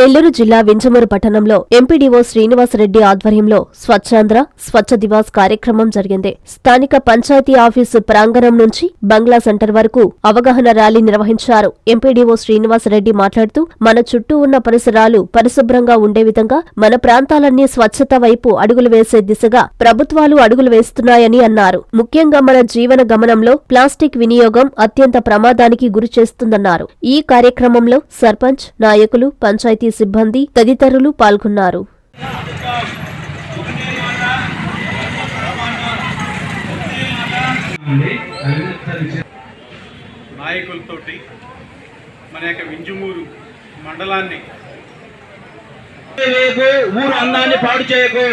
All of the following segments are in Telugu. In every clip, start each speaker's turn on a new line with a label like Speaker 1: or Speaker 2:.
Speaker 1: నెల్లూరు జిల్లా వింజమూరు పట్టణంలో ఎంపీడీఓ శ్రీనివాసరెడ్డి ఆధ్వర్యంలో స్వచ్ఛాంధ్ర స్వచ్ఛ దివాస్ కార్యక్రమం జరిగింది. స్థానిక పంచాయతీ ఆఫీసు ప్రాంగణం నుంచి బంగ్లా సెంటర్ వరకు అవగాహన ర్యాలీ నిర్వహించారు. ఎంపీడీఓ శ్రీనివాసరెడ్డి మాట్లాడుతూ మన చుట్టూ ఉన్న పరిసరాలు పరిశుభ్రంగా ఉండే విధంగా మన ప్రాంతాలన్నీ స్వచ్ఛత వైపు అడుగులు వేసే దిశగా ప్రభుత్వాలు అడుగులు వేస్తున్నాయని అన్నారు. ముఖ్యంగా మన జీవన గమనంలో ప్లాస్టిక్ వినియోగం అత్యంత ప్రమాదానికి గురి చేస్తుందన్నారు. ఈ కార్యక్రమంలో సర్పంచ్ నాయకులు పంచాయతీ సిబ్బంది తదితరులు పాల్గొన్నారు.
Speaker 2: నాయకులతోటి మన యొక్క వింజమూరు మండలాన్ని
Speaker 3: వేయకు ఊరు అందాన్ని పాడు చేయకు.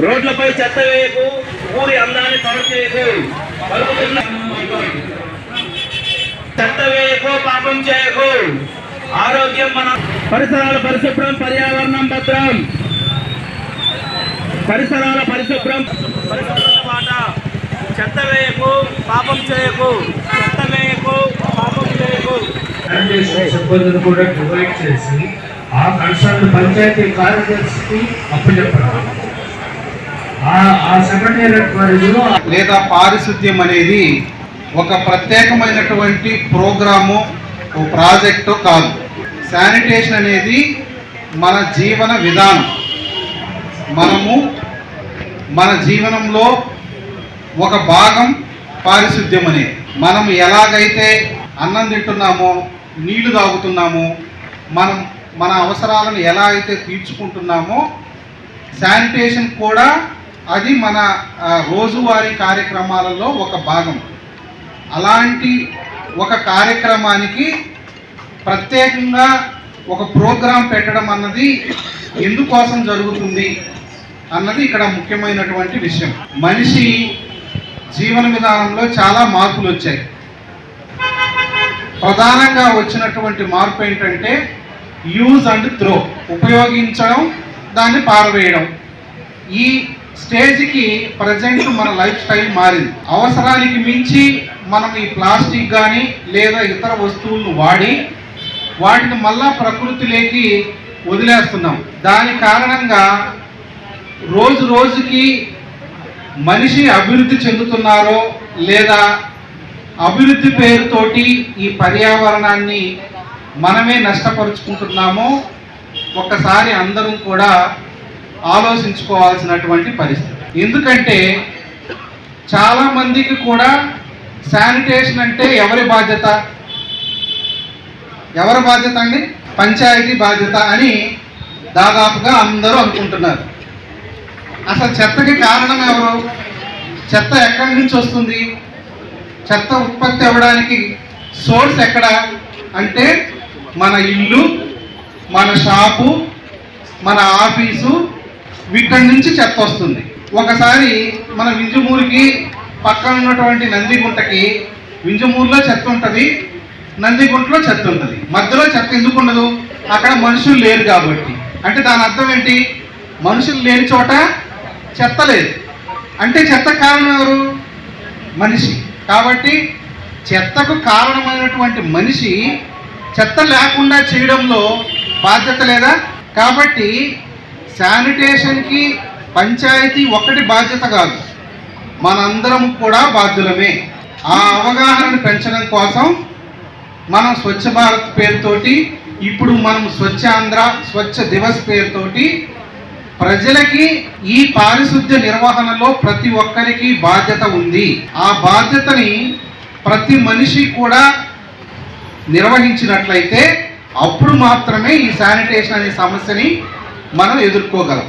Speaker 3: రోడ్లపై చెత్త వేయకు. ఊరి అందాన్ని పాడు చేయకు. చెత్త వేయకు పాపం చేయకు. ఆరోగ్యం మన పరిసరాల పరిశుభ్రం పర్యావరణం భద్రం. పరిసరాల పరిశుభ్రం. మాట. చెత్త వేయకు పాపం చేయకు. చెత్త వేయకు పాపం చేయకు.
Speaker 4: సిబ్బందిని కూడా డివైడ్ చేసి ఆ కన్సర్న్ పంచాయతీ కార్యదర్శికి అప్పచెప్పడం ఆ ఆ సెక్రటేరియట్ పరిధిలో
Speaker 2: లేదా పారిశుద్ధ్యం అనేది ఒక ప్రత్యేకమైనటువంటి ప్రోగ్రాము ప్రాజెక్టు కాదు. శానిటేషన్ అనేది మన జీవన విధానం. మనము మన జీవనంలో ఒక భాగం పారిశుద్ధ్యం అనేది మనం ఎలాగైతే అన్నం తింటున్నామో నీళ్ళు తాగుతున్నామో మనం మన అవసరాలను ఎలా అయితే తీర్చుకుంటున్నామో శానిటేషన్ కూడా అది మన రోజువారీ కార్యక్రమాలలో ఒక భాగం. అలాంటి ఒక కార్యక్రమానికి ప్రత్యేకంగా ఒక ప్రోగ్రాం పెట్టడం అన్నది ఎందుకోసం జరుగుతుంది అన్నది ఇక్కడ ముఖ్యమైనటువంటి విషయం. మనిషి జీవన విధానంలో చాలా మార్పులు వచ్చాయి. ప్రధానంగా వచ్చినటువంటి మార్పు ఏంటంటే యూజ్ అండ్ త్రో ఉపయోగించడం దాన్ని పారవేయడం. ఈ స్టేజ్కి ప్రజెంట్ మన లైఫ్ స్టైల్ మారింది. అవసరానికి మించి మనం ఈ ప్లాస్టిక్ కానీ లేదా ఇతర వస్తువులను వాడి వాటిని మళ్ళా ప్రకృతిలోకి వదిలేస్తున్నాం. దాని కారణంగా రోజు రోజుకి మనిషి అభివృద్ధి చెందుతున్నారో లేదా అభివృద్ధి పేరుతోటి ఈ పర్యావరణాన్ని మనమే నష్టపరుచుకుంటున్నామో ఒక్కసారి అందరం కూడా ఆలోచించుకోవాల్సినటువంటి పరిస్థితి. ఎందుకంటే చాలామందికి కూడా శానిటేషన్ అంటే ఎవరి బాధ్యత? ఎవరి బాధ్యత అండి? పంచాయతీ బాధ్యత అని దాదాపుగా అందరూ అనుకుంటున్నారు. అసలు చెత్తకి కారణం ఎవరు? చెత్త ఎక్కడి నుంచి వస్తుంది? చెత్త ఉత్పత్తి అవ్వడానికి సోర్స్ ఎక్కడ? అంటే మన ఇల్లు మన షాపు మన ఆఫీసు వీటి నుంచి చెత్త వస్తుంది. ఒకసారి మన వింజమూరికి పక్కన ఉన్నటువంటి నందిగుంటకి వింజమూరులో చెత్త ఉంటుంది. నందిగుంటలో చెత్త ఉంటుంది. మధ్యలో చెత్త ఎందుకు ఉండదు? అక్కడ మనుషులు లేరు కాబట్టి. అంటే దాని అర్థం ఏంటి? మనుషులు లేని చోట చెత్త లేదు. అంటే చెత్త కారణం ఎవరు? మనిషి. కాబట్టి చెత్తకు కారణమైనటువంటి మనిషి చెత్త లేకుండా చేయడంలో బాధ్యత లేదా? కాబట్టి శానిటేషన్కి పంచాయతీ ఒక్కటి బాధ్యత కాదు. మనందరం కూడా బాధ్యులమే. ఆ అవగాహనను పెంచడం కోసం మనం స్వచ్ఛ భారత్ పేరుతోటి ఇప్పుడు మనం స్వచ్ఛ ఆంధ్ర స్వచ్ఛ దివస్ పేరుతోటి ప్రజలకి ఈ పారిశుద్ధ్య నిర్వహణలో ప్రతి ఒక్కరికి బాధ్యత ఉంది. ఆ బాధ్యతని ప్రతి మనిషి కూడా నిర్వహించినట్లయితే అప్పుడు మాత్రమే ఈ శానిటేషన్ అనే సమస్యని మనం ఎదుర్కోగలం.